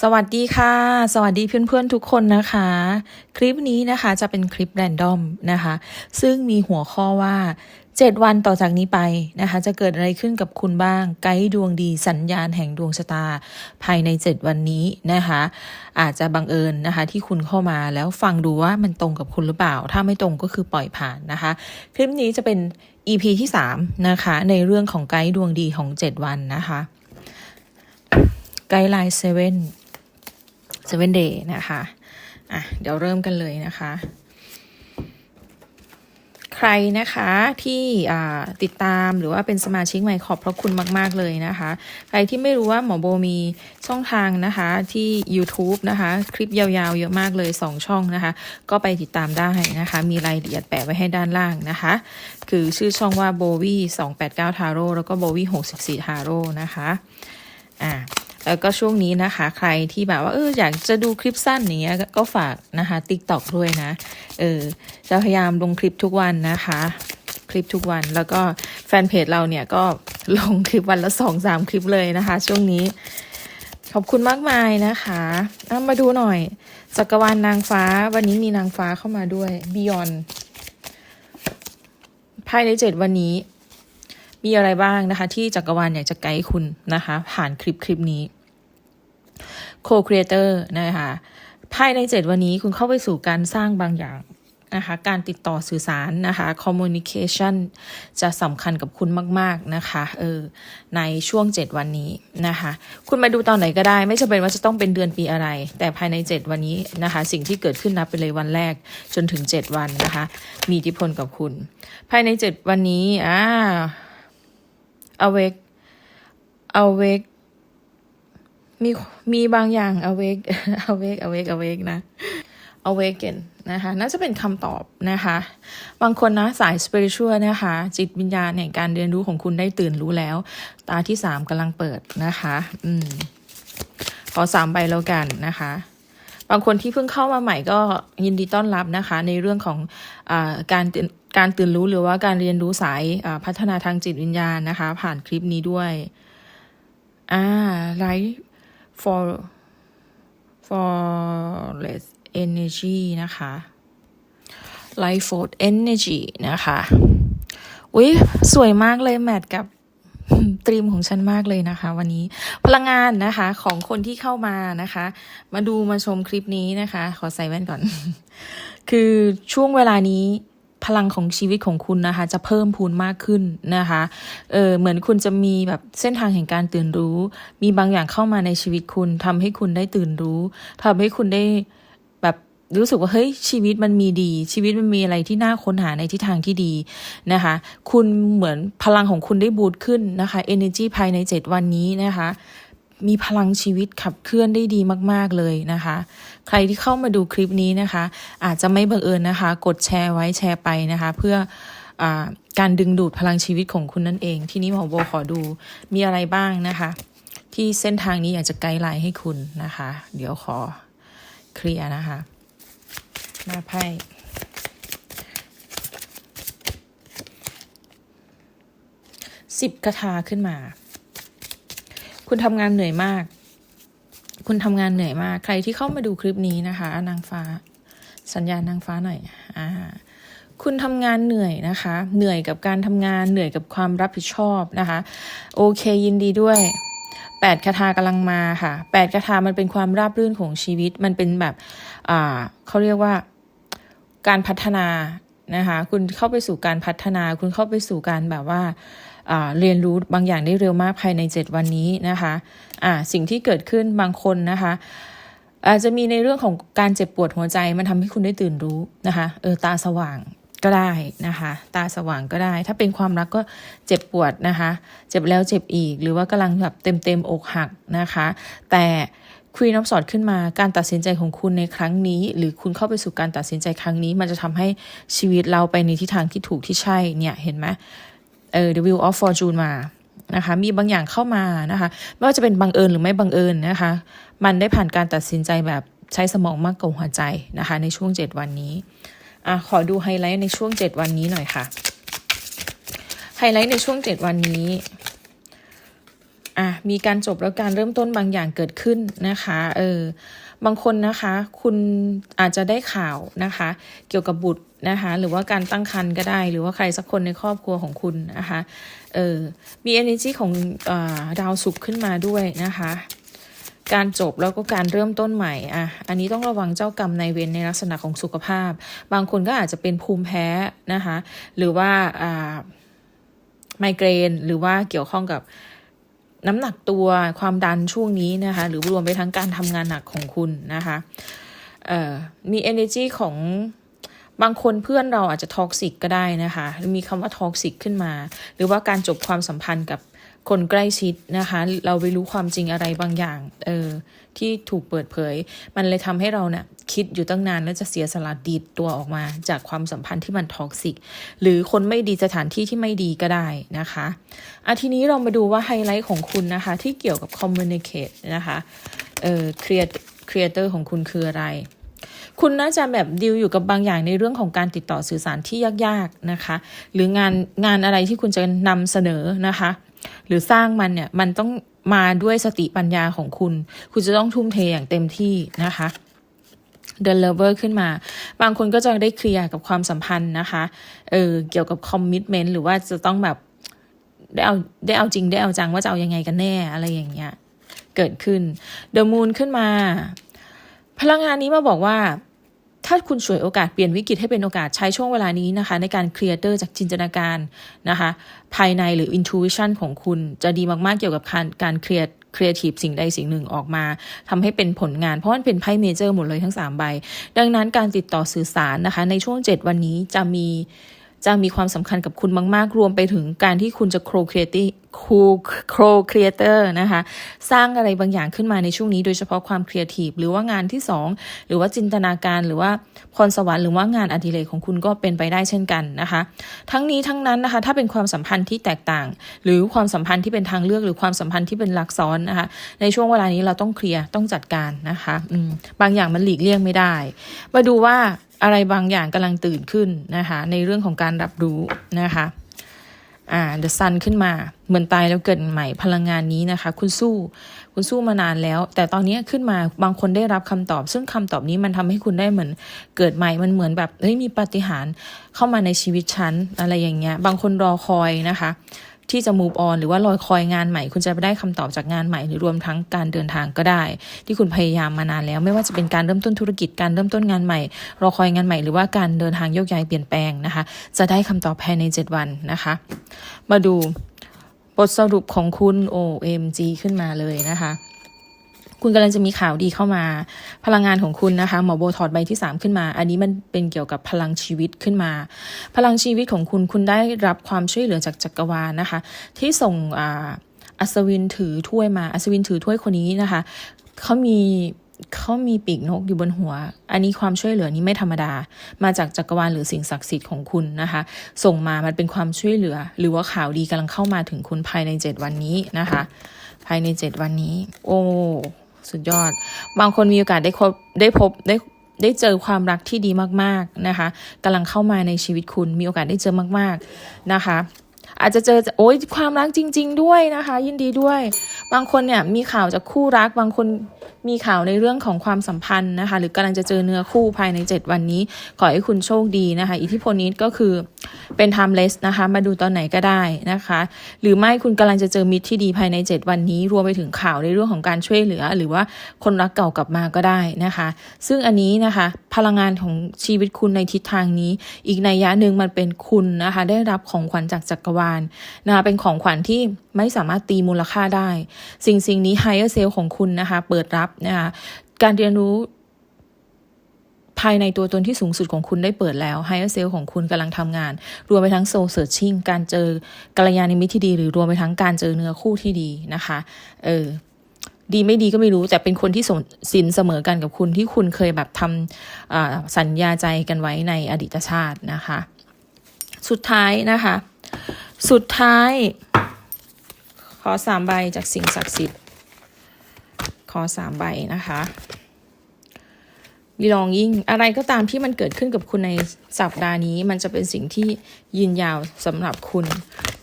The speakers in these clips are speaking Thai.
สวัสดีค่ะ สวัสดีเพื่อนๆทุกคนนะคะ คลิปนี้นะคะจะเป็นคลิปแรนดอมนะคะ ซึ่งมีหัวข้อว่า 7 วันต่อจากนี้ไปนะคะ จะเกิดอะไรขึ้นกับคุณบ้าง ไกด์ดวงดีสัญญาณแห่งดวงชะตา ภายใน 7 วันนี้นะคะ อาจจะบังเอิญนะคะ ที่คุณเข้ามาแล้วฟังดูว่ามันตรงกับคุณหรือเปล่า ถ้าไม่ตรงก็คือปล่อยผ่านนะคะ คลิปนี้จะเป็น EP ที่3นะคะ ในเรื่องของไกด์ดวงดีของ 7 วันนะคะไกด์ไลน์เซเว่น เซเว่นเดย์นะคะอะเดี๋ยวเริ่มกันเลยนะคะ ใครนะคะที่ติดตามหรือว่าเป็นสมาชิกใหม่ขอบพระคุณมาก ๆ เลยนะคะ ใครที่ไม่รู้ว่าหมอโบมีช่องทางนะคะที่ YouTube นะคะ คลิปยาวๆ เยอะมากเลย 2 ช่องนะคะ ก็ไปติดตามได้นะคะ มีรายละเอียดแปะไว้ให้ด้านล่างนะคะ คือชื่อช่องว่า b o w y 289 Taro แล้วก็ b o w y 64 Taro นะคะอ่า แล้วก็ช่วงนี้นะคะ ใครที่แบบว่าเอออยากจะดูคลิปสั้นอย่างเงี้ยก็ฝากนะคะติ๊กตอกด้วยนะ เออจะพยายามลงคลิปทุกวันนะคะ คลิปทุกวันแล้วก็แฟนเพจเราเนี่ยก็ลงคลิปวันละสองสามคลิปเลยนะคะ ช่วงนี้ขอบคุณมากมายนะคะามาดูหน่อย จักรวาลนางฟ้า วันนี้มีนางฟ้าเข้ามาด้วยบิยอนภายในเจ็ดวันนี้ มีอะไรบ้างนะคะ ที่จักรวาลอยากจะไกด์คุณนะคะ ผ่านคลิปคลิปนี้ Co-Creator นะคะภายในเจ็ดวันนี้คุณเข้าไปสู่การสร้างบางอย่างนะคะ การติดต่อสื่อสารนะคะ communication จะสำคัญกับคุณมาก ๆ นะคะ เออ ในช่วง 7 วันนี้นะคะ คุณมาดูตอนไหนก็ได้ ไม่จำเป็นว่าจะต้องเป็นเดือนปีอะไร แต่ภายใน 7 วันนี้นะคะ สิ่งที่เกิดขึ้นนับไปเลยวันแรกจนถึง 7 วันนะคะ มีอิทธิพลกับคุณ ภายใน 7 วันนี้ อ่า awake awake มีมีบางอย่าง awake awake awake awake นะ awaken นะคะน่าจะเป็นคำตอบนะคะ บางคนนะสาย spiritual นะคะ จิตวิญญาณแห่งการเรียนรู้ของคุณได้ตื่นรู้แล้ว ตาที่สามกำลังเปิดนะคะ อืม ขอสามใบแล้วกันนะคะ บางคนที่เพิ่งเข้ามาใหม่ก็ยินดีต้อนรับนะคะ ในเรื่องของอการ การตื่นรู้หรือว่าการเรียนรู้สายพัฒนาทางจิตวิญญาณนะคะ ผ่านคลิปนี้ด้วยอ่า right for for less energy นะคะ life for energy นะคะอุ้ยสวยมากเลยแมทกับตรีมของฉันมากเลยนะคะ วันนี้พลังงานนะคะของคนที่เข้ามานะคะ มาดูมาชมคลิปนี้นะคะ ขอใส่แว่นก่อน คือช่วงเวลานี้ พลังของชีวิตของคุณนะคะ จะเพิ่มพูนมากขึ้นนะคะ เออเหมือนคุณจะมีแบบเส้นทางแห่งการตื่นรู้ มีบางอย่างเข้ามาในชีวิตคุณทำให้คุณได้ตื่นรู้ทำให้คุณได้แบบรู้สึกว่าเฮ้ยชีวิตมันมีดี ชีวิตมันมีอะไรที่น่าค้นหาในทิศทางที่ดีนะคะ คุณเหมือนพลังของคุณได้บูตขึ้นนะคะ energy ภายในเจ็ดวันนี้นะคะ มีพลังชีวิตขับเคลื่อนได้ดีมาก ๆ เลยนะคะ ใครที่เข้ามาดูคลิปนี้นะคะ อาจจะไม่บังเอิญนะคะ กดแชร์ไว้แชร์ไปนะคะ เพื่ออการดึงดูดพลังชีวิตของคุณนั่นเอง ที่นี้หมอโบขอดูมีอะไรบ้างนะคะ ที่เส้นทางนี้อยากจะไกด์ไลน์ให้คุณนะคะ เดี๋ยวขอเคลียร์นะคะมาไพ่สิบกระทาขึ้นมา คุณทำงานเหนื่อยมาก คุณทำงานเหนื่อยมาก ใครที่เข้ามาดูคลิปนี้นะคะ นางฟ้า สัญญาณนางฟ้าหน่อยอ่าคุณทำงานเหนื่อยนะคะ เหนื่อยกับการทำงาน เหนื่อยกับความรับผิดชอบนะคะ โอเคยินดีด้วยแปดคาถากำลังมาค่ะแปดคาถามันเป็นความราบรื่นของชีวิต มันเป็นแบบอ่าเขาเรียกว่าการพัฒนานะคะ คุณเข้าไปสู่การพัฒนา คุณเข้าไปสู่การแบบว่า เรียนรู้บางอย่างได้เร็วมากภายใน 7 วันนี้นะคะะสิ่งที่เกิดขึ้นบางคนนะคะอาจจะมีในเรื่องของการเจ็บปวดหัวใจ มันทำให้คุณได้ตื่นรู้นะคะเออตาสว่างก็ได้นะคะ ตาสว่างก็ได้ ถ้าเป็นความรักก็เจ็บปวดนะคะ เจ็บแล้วเจ็บอีก หรือว่ากำลังแบบเต็มเต็มอกหักนะคะ แต่คุยน้ำสอดขึ้นมาการตัดสินใจของคุณในครั้งนี้ หรือคุณเข้าไปสู่การตัดสินใจครั้งนี้ มันจะทำให้ชีวิตเราไปในทิศทางที่ถูกที่ใช่เนี่ยเห็นไหม เออ The Wheel of Fortune มานะคะมีบางอย่างเข้ามานะคะ ไม่ว่าจะเป็นบังเอิญหรือไม่บังเอิญนะคะ มันได้ผ่านการตัดสินใจแบบใช้สมองมากกว่าหัวใจนะคะ ในช่วง 7 วันนี้อะขอดูไฮไลท์ในช่วง 7 วันนี้หน่อยค่ะ ไฮไลท์ในช่วง 7 วันนี้อะมีการจบแล้วการเริ่มต้นบางอย่างเกิดขึ้นนะคะ เออ บางคนนะคะคุณอาจจะได้ข่าวนะคะ เกี่ยวกับบุตรนะคะ หรือว่าการตั้งครรภ์ก็ได้ หรือว่าใครสักคนในครอบครัวของคุณนะคะเออมี energy ของอดาวศุกร์ขึ้นมาด้วยนะคะการจบแล้วก็การเริ่มต้นใหม่อะ อันนี้ต้องระวังเจ้ากรรมในเวรในลักษณะของสุขภาพ บางคนก็อาจจะเป็นภูมิแพ้นะคะ หรือว่าอ่าไมเกรน หรือว่าเกี่ยวข้องกับ น้ำหนักตัวความดันช่วงนี้นะคะ หรือรวมไปทั้งการทำงานหนักของคุณนะคะมี energy ของบางคนเพื่อนเราอาจจะท็อกซิกก็ได้นะคะ มีคำว่าท็อกซิกขึ้นมา หรือว่าการจบความสัมพันธ์กับ คนใกล้ชิดนะคะ เราไปรู้ความจริงอะไรบางอย่างเออที่ถูกเปิดเผย มันเลยทำให้เราเนะ่ยคิดอยู่ตั้งนานแล้วจะเสียสละดีดตัวออกมา จากความสัมพันธ์ที่มันท็อกซิก หรือคนไม่ดีสถานที่ที่ไม่ดีก็ได้นะคะอาทีนี้เรามาดูว่าไฮไลท์ของคุณนะคะ ที่เกี่ยวกับ communicate นะคะเอ่อ create creator ของคุณคืออะไรคุณน่าจะแบบดิวอยู่กับบางอย่างในเรื่องของการติดต่อสื่อสารที่ยากๆนะคะ หรืองานงานอะไรที่คุณจะนำเสนอนะคะ หรือสร้างมันเนี่ยมันต้องมาด้วยสติปัญญาของคุณ คุณจะต้องทุ่มเทอย่างเต็มที่นะคะ The Lover ขึ้นมา บางคนก็จะได้เคลียร์กับความสัมพันธ์นะคะ เออเกี่ยวกับ commitment หรือว่าจะต้องแบบได้เอาได้เอาจริงได้เอาจังว่าจะเอายังไงกันแน่อะไรอย่างเงี้ย เกิดขึ้น The Moon ขึ้นมา พลังงานนี้มาบอกว่า ถ้าคุณฉวยโอกาสเปลี่ยนวิกฤตให้เป็นโอกาสใช้ช่วงเวลานี้นะคะ ในการเคลียร์เตอร์จากจินตนาการนะคะ ภายในหรือ intuition ของคุณจะดีมากๆเกี่ยวกับการการเคลียร์ครีเอทีฟสิ่งใดสิ่งหนึ่งออกมาทำให้เป็นผลงานเพราะมันเป็นไพ่เมเจอร์หมดเลยทั้ง 3 ใบ ดังนั้นการติดต่อสื่อสารนะคะ ในช่วง 7 วันนี้จะมี จะมีความสำคัญกับคุณมาก ๆ รวมไปถึงการที่คุณจะโครครีเอทีครูโครครีเอเตอร์นะคะ สร้างอะไรบางอย่างขึ้นมาในช่วงนี้โดยเฉพาะความครีเอทีฟหรือว่างานที่ 2 หรือว่าจินตนาการหรือว่าพรสวรรค์หรือว่างานอดิเรกของคุณก็เป็นไปได้เช่นกันนะคะ ทั้งนี้ทั้งนั้นนะคะ ถ้าเป็นความสัมพันธ์ที่แตกต่าง หรือความสัมพันธ์ที่เป็นทางเลือกหรือความสัมพันธ์ที่เป็นลักซ้อนนะคะ ในช่วงเวลานี้เราต้องเคลียร์ต้องจัดการนะคะบางอย่างมันหลีกเลี่ยงไม่ได้ มาดูว่า อะไรบางอย่างกำลังตื่นขึ้นนะคะในเรื่องของการรับรู้นะคะอ่า The Sun ขึ้นมาเหมือนตายแล้วเกิดใหม่พลังงานนี้นะคะ คุณสู้คุณสู้มานานแล้ว แต่ตอนนี้ขึ้นมาบางคนได้รับคำตอบ ซึ่งคำตอบนี้มันทำให้คุณได้เหมือนเกิดใหม่มันเหมือนแบบเฮ้ยมีปาฏิหาริย์เข้ามาในชีวิตฉันอะไรอย่างเงี้ยบางคนรอคอยนะคะ ที่จะ move on หรือว่าลอยคอยงานใหม่ คุณจะไได้คำตอบจากงานใหม่หรือรวมทั้งการเดินทางก็ได้ ที่คุณพยายามมานานแล้ว ไม่ว่าจะเป็นการเริ่มต้นธุรกิจการเริ่มต้นงานใหม่ รอคอยงานใหม่หรือว่าการเดินทางโยกย้ายเปลี่ยนแปลงนะคะ จะได้คำตอบภายใน 7 วันนะคะ มาดูบทสรุปของคุณ OMG ขึ้นมาเลยนะคะ คุณกำลังจะมีข่าวดีเข้ามา พลังงานของคุณนะคะหมอโบถอดใบที่ 3 ขึ้นมา อันนี้มันเป็นเกี่ยวกับพลังชีวิตขึ้นมา พลังชีวิตของคุณคุณได้รับความช่วยเหลือจากจักรวาลนะคะ ที่ส่งอัศวินถือถ้วยมาอัศวินถือถ้วยคนนี้นะคะเขามีเขามีปีกนกอยู่บนหัว อันนี้ความช่วยเหลือนี้ไม่ธรรมดา มาจากจักรวาลหรือสิ่งศักดิ์สิทธิ์ของคุณนะคะ ส่งมา มันเป็นความช่วยเหลือ หรือว่าข่าวดีกำลังเข้ามาถึงคุณภายใน 7 วันนี้นะคะ ภายใน 7 วันนี้ โอ้ สุดยอด บางคนมีโอกาสได้คบได้พบได้ได้เจอความรักที่ดีมากๆนะคะกำลังเข้ามาในชีวิตคุณมีโอกาสได้เจอมากๆนะคะ อาจจะเจอโอ้ยความรักจริง ๆ ด้วยนะคะ ยินดีด้วย บางคนเนี่ยมีข่าวจากคู่รัก บางคนมีข่าวในเรื่องของความสัมพันธ์นะคะ หรือกำลังจะเจอเนื้อคู่ภายใน 7 วันนี้ ขอให้คุณโชคดีนะคะ อิทธิพลนี้ก็คือเป็น timeless นะคะ มาดูตอนไหนก็ได้นะคะ หรือไม่คุณกำลังจะเจอมิตรที่ดีภายใน 7 วันนี้ รวมไปถึงข่าวในเรื่องของการช่วยเหลือ หรือว่าคนรักเก่ากลับมาก็ได้นะคะ ซึ่งอันนี้นะคะ พลังงานของชีวิตคุณในทิศทางนี้ อีกในยยะหนึ่งมันเป็นคุณนะคะ ได้รับของขวัญจากจักรวาลนะคะเป็นของขวัญที่ไม่สามารถตีมูลค่าได้ สิ่งสิ่งนี้ higher self ของคุณนะคะ เปิดรับนะคะการเรียนรู้ภายในตัวตนที่สูงสุดของคุณได้เปิดแล้ว higher self ของคุณกำลังทำงาน รวมไปทั้ง soul searching การเจอกัลยาณมิตรที่ดี หรือรวมไปทั้งการเจอเนื้อคู่ที่ดีนะคะ เออดีไม่ดีก็ไม่รู้แต่เป็นคนที่สนสินเสมอกันกับคุณที่คุณเคยแบบทำสัญญาใจกันไว้ในอดีตชาตินะคะ สุดท้ายนะคะ สุดท้าย ขอสามใบจากสิ่งศักดิ์สิทธิ์ ขอสามใบนะคะ belonging อะไรก็ตามที่มันเกิดขึ้นกับคุณในสัปดาห์นี้ มันจะเป็นสิ่งที่ยืนยาวสำหรับคุณ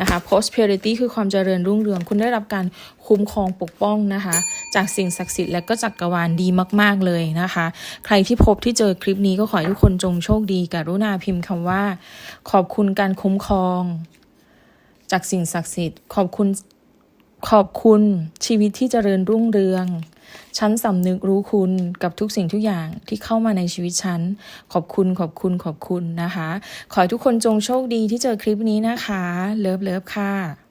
นะคะ prosperity คือความเจริญรุ่งเรือง คุณได้รับการคุ้มครองปกป้องนะคะ จากสิ่งศักดิ์สิทธิ์และก็จักกรวาลดีมาก ๆ เลยนะคะ ใครที่พบที่เจอคลิปนี้ก็ขอให้ทุกคนจงโชคดีกรุณาพิมพ์คำว่า ขอบคุณการคุ้มครอง จากสิ่งศักดิ์สิทธิ์ ขอบคุณ ขอบคุณชีวิตที่เจริญรุ่งเรือง ฉันสำนึกรู้คุณกับทุกสิ่งทุกอย่างที่เข้ามาในชีวิตฉัน ขอบคุณขอบคุณขอบคุณนะคะ ขอให้ทุกคนจงโชคดีที่เจอคลิปนี้นะคะ เลิฟเลิฟค่ะ